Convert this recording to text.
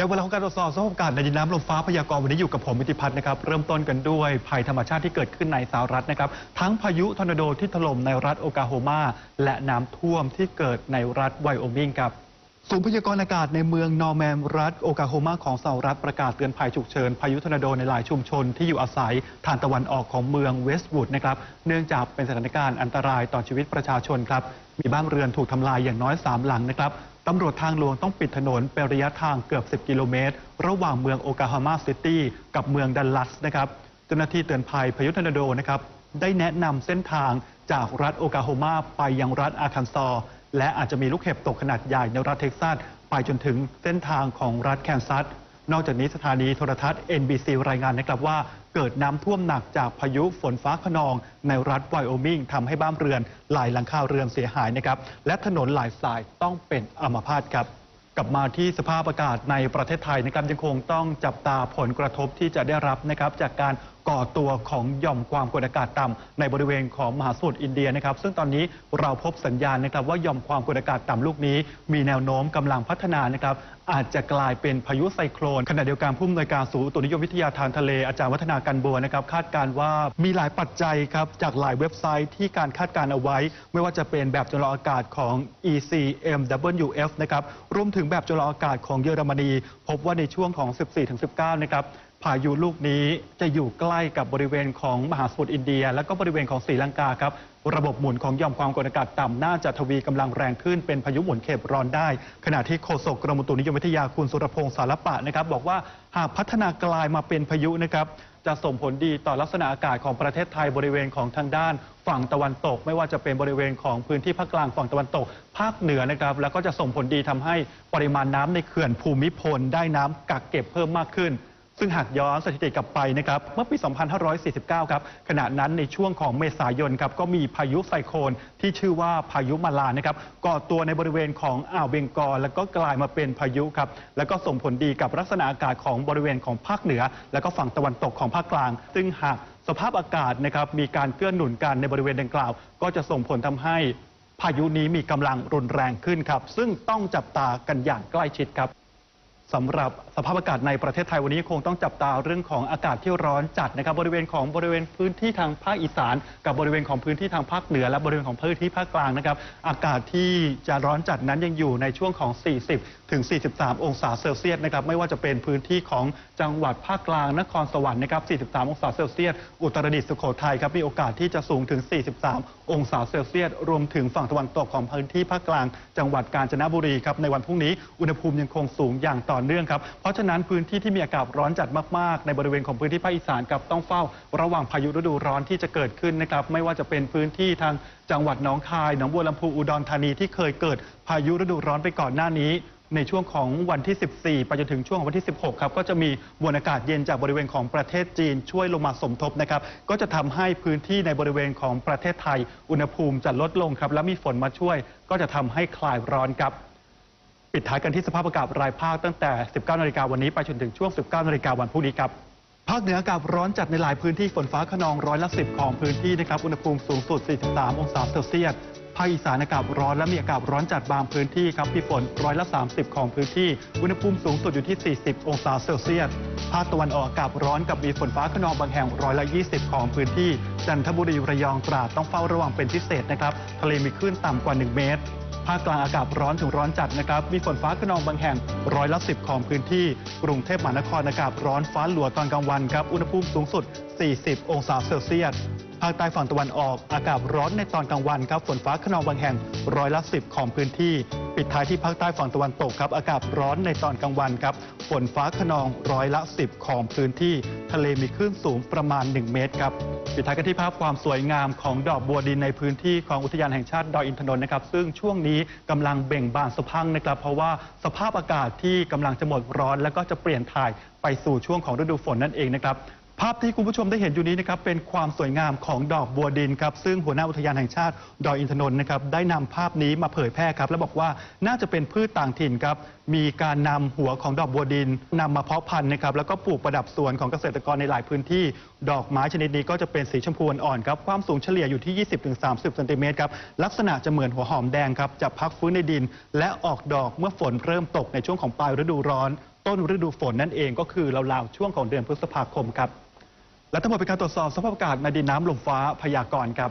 ได้เวลาของการตรวจสอบสภาพอากาศในดินน้ำลมฟ้าพยากรณ์วันนี้อยู่กับผมมิติพัฒน์นะครับเริ่มต้นกันด้วยภัยธรรมชาติที่เกิดขึ้นในสหรัฐนะครับ ทั้งพายุทอร์นาโดที่ถล่มในรัฐโอกาโฮมา และน้ำท่วมที่เกิดในรัฐไวโอมิงครับศูนย์พยากรณ์อากาศในเมืองนอร์แมนรัฐโอกาโฮมาของสหรัฐประกาศเตือนภัยฉุกเฉินพายุทอร์นาโดในหลายชุมชนที่อยู่อาศัยทางตะวันออกของเมืองเวสต์วูดนะครับเนื่องจากเป็นสถานการณ์อันตรายต่อชีวิตประชาชนครับมีบ้านเรือนถูกทำลายอย่างน้อย 3 หลังนะครับ ตำรวจทางหลวงต้องปิดถนนเป็นระยะทางเกือบ 10 กิโลเมตร ระหว่างเมืองโอกาฮามาซิตี้กับเมืองดัลลัสนะครับเจ้าหน้าที่เตือนภัยพายุทอร์นาโดนะครับได้แนะนำเส้นทางจากรัฐโอกาโฮมาไปยังรัฐอาคันซอ และอาจจะมีลูกเห็บตกขนาดใหญ่ในรัฐเท็กซัสไปจนถึงเส้นทางของรัฐแคนซัส นอกจากนี้สถานีโทรทัศน์ NBC รายงานนะครับว่าเกิดน้ำท่วมหนักจากพายุฝนฟ้าขนอง ในรัฐไวโอมิงทำให้บ้านเรือนหลายหลังคาเรือนเสียหายนะครับ และถนนหลายสายต้องเป็นอัมพาตครับกลับมาที่สภาพอากาศในประเทศไทยนะครับยังคงต้องจับตาผลกระทบที่จะได้รับนะครับจากการก่อตัวของหย่อมความกดอากาศต่ำในบริเวณของมหาสมุทรอินเดียนะครับ ซึ่งตอนนี้เราพบสัญญาณนะครับ ว่าหย่อมความกดอากาศต่ำลูกนี้ มีแนวโน้มกำลังพัฒนานะครับอาจจะกลายเป็นพายุไซโครนขณะเดียวกันผู้อำนวยการศูนย์อุตุนิยมวิทยาทางทะเลอาจารย์วัฒนากันบัวนะครับ คาดการว่ามีหลายปัจจัยครับจากหลายเว็บไซต์ที่การคาดการเอาไว้ ไม่ว่าจะเป็นแบบจำลองอากาศของ ECMWF นะครับรวมถึงแบบจำลองอากาศของเยอรมนี พบว่าในช่วงของ 14-19 นะครับ พายุลูกนี้จะอยู่ใกล้กับบริเวณของมหาสมุทรอินเดีย และก็บริเวณของศรีลังกาครับ ระบบหมุนของย่อมความกดอากาศต่ำน่าจะทวีกำลังแรงขึ้นเป็นพายุหมุนเขตร้อนได้ ขณะที่โฆษกกรมอุตุนิยมวิทยาคุณสุรพงศ์สารปะนะครับ บอกว่าหากพัฒนากลายมาเป็นพายุนะครับจะส่งผลดีต่อลักษณะอากาศของประเทศไทยบริเวณของทางด้าน ฝั่งตะวันตก ไม่ว่าจะเป็นบริเวณของพื้นที่ภาคกลางฝั่งตะวันตก ภาคเหนือนะครับ แล้วก็จะส่งผลดีทำให้ปริมาณน้ำในเขื่อนภูมิพลได้น้ำกักเก็บเพิ่มมากขึ้น ซึ่งหากย้อนสถิติกลับไปนะครับเมื่อปี 2549 ครับขณะนั้นในช่วงของเมษายนครับก็มีพายุไซโคลนที่ชื่อว่าพายุมาลานะครับก่อตัวในบริเวณของอ่าวเบงกอลแล้วก็กลายมาเป็นพายุครับแล้วก็ส่งผลดีกับลักษณะอากาศของบริเวณของภาคเหนือ แล้วก็ฝั่งตะวันตกของภาคกลาง ซึ่งหากสภาพอากาศนะครับมีการเกื้อหนุนกันในบริเวณดังกล่าว ก็จะส่งผลทำให้พายุนี้มีกำลังรุนแรงขึ้นครับ ซึ่งต้องจับตากันอย่างใกล้ชิดครับ สำหรับสภาพอากาศในประเทศไทยวันนี้คงต้องจับตาเรื่องของอากาศที่ร้อนจัดนะครับบริเวณของบริเวณพื้นที่ทางภาคอีสาน กับบริเวณของพื้นที่ทางภาคเหนือ และบริเวณของพื้นที่ภาคกลางนะครับอากาศที่จะร้อนจัดนั้นยังอยู่ในช่วงของ 40 ถึง 43 องศาเซลเซียสนะครับไม่ว่าจะเป็นพื้นที่ของจังหวัดภาคกลางนครสวรรค์นะครับ 43 องศาเซลเซียส อุตรดิตถ์สุโขทัยครับมีโอกาสที่จะสูงถึง 43 องศาเซลเซียส รวมถึงฝั่งตะวันตกของพื้นที่ภาคกลาง จังหวัดกาญจนบุรีครับในวันพรุ่งนี้อุณหภูมิยังคงสูงอย่างต่อเนื่องครับเพราะฉะนั้นพื้นที่ที่มีอากาศร้อนจัดมากๆ ในบริเวณของพื้นที่ภาคอีสานครับต้องเฝ้า ระวังพายุฤดูร้อนที่จะเกิดขึ้นนะครับไม่ว่าจะเป็นพื้นที่ทางจังหวัดหนองคาย หนองบัวลำพู อุดรธานีที่เคยเกิดพายุฤดูร้อนไปก่อนหน้านี้ ในช่วงของวันที่ 14 ไปจนถึงช่วงวันที่ 16 ครับ ก็จะมีมวลอากาศเย็นจากบริเวณของประเทศจีนช่วยลงมาสมทบนะครับ ก็จะทำให้พื้นที่ในบริเวณของประเทศไทย อุณหภูมิจะลดลงครับ และมีฝนมาช่วย ก็จะทำให้คลายร้อนครับ ปิดท้ายกันที่สภาพอากาศรายภาคตั้งแต่ 19 นาฬิกาวันนี้ไปจนถึงช่วง 19 นาฬิกาวันพรุ่งนี้ครับภาคเหนืออากาศร้อนจัดในหลายพื้นที่ฝนฟ้าขนองร้อยละ10ของพื้นที่นะครับ อุณหภูมิสูงสุด 43 องศาเซลเซียส ภาคอีสานอากาศร้อนและมีอากาศร้อนจัดบางพื้นที่ครับมีฝนร้อยละ 30 ของพื้นที่ อุณหภูมิสูงสุดอยู่ที่ 40 องศาเซลเซียส ภาคตะวันออกอากาศร้อนกับมีฝนฟ้าขนองบางแห่งร้อยละ 20 ของพื้นที่จันทบุรีระยองตราดต้องเฝ้าระวังเป็นพิเศษนะครับ ทะเลมีคลื่นต่ำกว่า 1 เมตรภาคกลางอากาศร้อนถึงร้อนจัดนะครับ มีฝนฟ้าขนองบางแห่งร้อยละสิบของพื้นที่ กรุงเทพมหานครอากาศร้อนฟ้าหลัวตอนกลางวันครับ อุณหภูมิสูงสุด 40 องศาเซลเซียส ภาคใต้ฝั่งตะวันออก อากาศร้อนในตอนกลางวันครับ ฝนฟ้าขนองบางแห่งร้อยละสิบของพื้นที่ ปิดท้ายที่ภาคใต้ฝั่งตะวันตกครับ อากาศร้อนในตอนกลางวันครับ ฝนฟ้าขนองร้อยละสิบของพื้นที่ ทะเลมีคลื่นสูงประมาณ 1 เมตรครับ ปิดท้ายกันที่ภาพความสวยงามของดอกบัวดินในพื้นที่ของอุทยานแห่งชาติดอยอินทนนท์นะครับ ซึ่งช่วงนี้กำลังเบ่งบานสะพังนะครับ เพราะว่าสภาพอากาศที่กำลังจะหมดร้อน แล้วก็จะเปลี่ยนถ่ายไปสู่ช่วงของฤดูฝนนั่นเองนะครับ ภาพที่คุณผู้ชมได้เห็นอยู่นี้นะครับเป็นความสวยงามของดอกบัวดินครับซึ่งหัวหน้าอุทยานแห่งชาติดอยอินทนนท์นะครับได้นำภาพนี้มาเผยแพร่ครับและบอกว่าน่าจะเป็นพืชต่างถิ่นครับมีการนำหัวของดอกบัวดินนำมาเพาะพันธุ์นะครับแล้วก็ปลูกประดับสวนของเกษตรกรในหลายพื้นที่ ดอกไม้ชนิดนี้ก็จะเป็นสีชมพูอ่อนครับความสูงเฉลี่ยอยู่ที่ 20-30เซนติเมตรครับลักษณะจะเหมือนหัวหอมแดงครับจะพักฟื้นในดิน และออกดอกเมื่อฝนเริ่มตกในช่วงของปลายฤดูร้อน ต้นฤดูฝนนั่นเองก็คือราวๆช่วงของเดือนพฤษภาคมครับ และทั้งหมดเป็นการตรวจสอบสภาพอากาศในดินน้ำลมฟ้าพยากรณ์ครับ